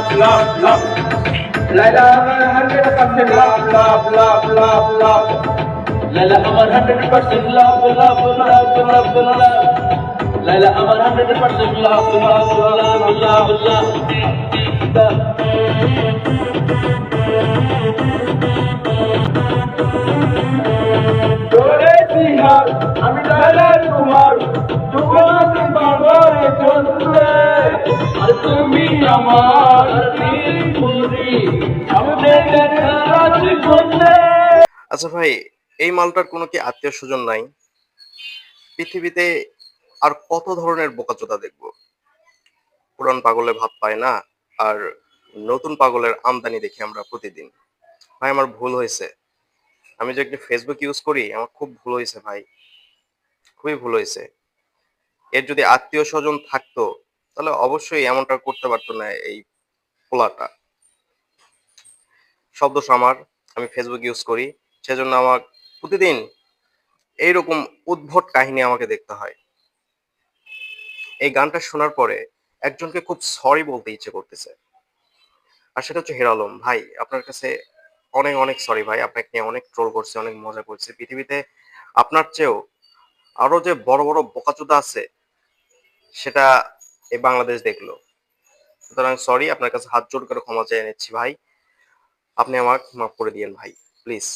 لا لا لا لا هنڈریڈ پرسینٹ لا لا لا لا لا لا امر ہنڈریڈ پرسینٹ لا لا لا لا لا لا امر ہنڈریڈ پرسینٹ لا لا لا لا لا دورے بہار ہمیں তুমি আচ্ছা ভাই, এই মালটার কোনো কি আত্মীয় স্বজন নাই? পৃথিবীতে আর কত ধরনের বোকাচোদা দেখব? পুরান পাগলে ভাত পায় না, আর নতুন পাগলের আমদানি দেখি আমরা প্রতিদিন। ভাই, আমার ভুল হয়েছে। আমি যে একটা ফেসবুক ইউজ করি, আমার খুব ভুল হয়েছে ভাই। খুবই ভুল হয়েছে। এর যদি আত্মীয় স্বজন থাকতো তাহলে অবশ্যই এমনটা করতে পারতো না এই পোলাটা। শব্দ আমার আমি ফেসবুক ইউজ করি, সেজন্য আমার প্রতিদিন এইরকম উদ্ভট কাহিনী আমাকে দেখতে হয়। এই গানটা শোনার পরে একজনকে খুব সরি বলতে ইচ্ছে করতেছে। আর সেটা হচ্ছে হের আলম ভাই, আপনার কাছে অনেক অনেক সরি ভাই। আপনাকে নিয়ে অনেক ট্রোল করছে, অনেক মজা করছে। পৃথিবীতে আপনার চেয়েও আরও যে বড় বড় বোকাচোদা আছে, সেটা এই বাংলাদেশ দেখল। সুতরাং সরি আপনার কাছে হাত জোর করে ক্ষমা চেয়ে নিচ্ছি ভাই। আপনি আমাকে মাফ করে দিয়েন ভাই প্লিজ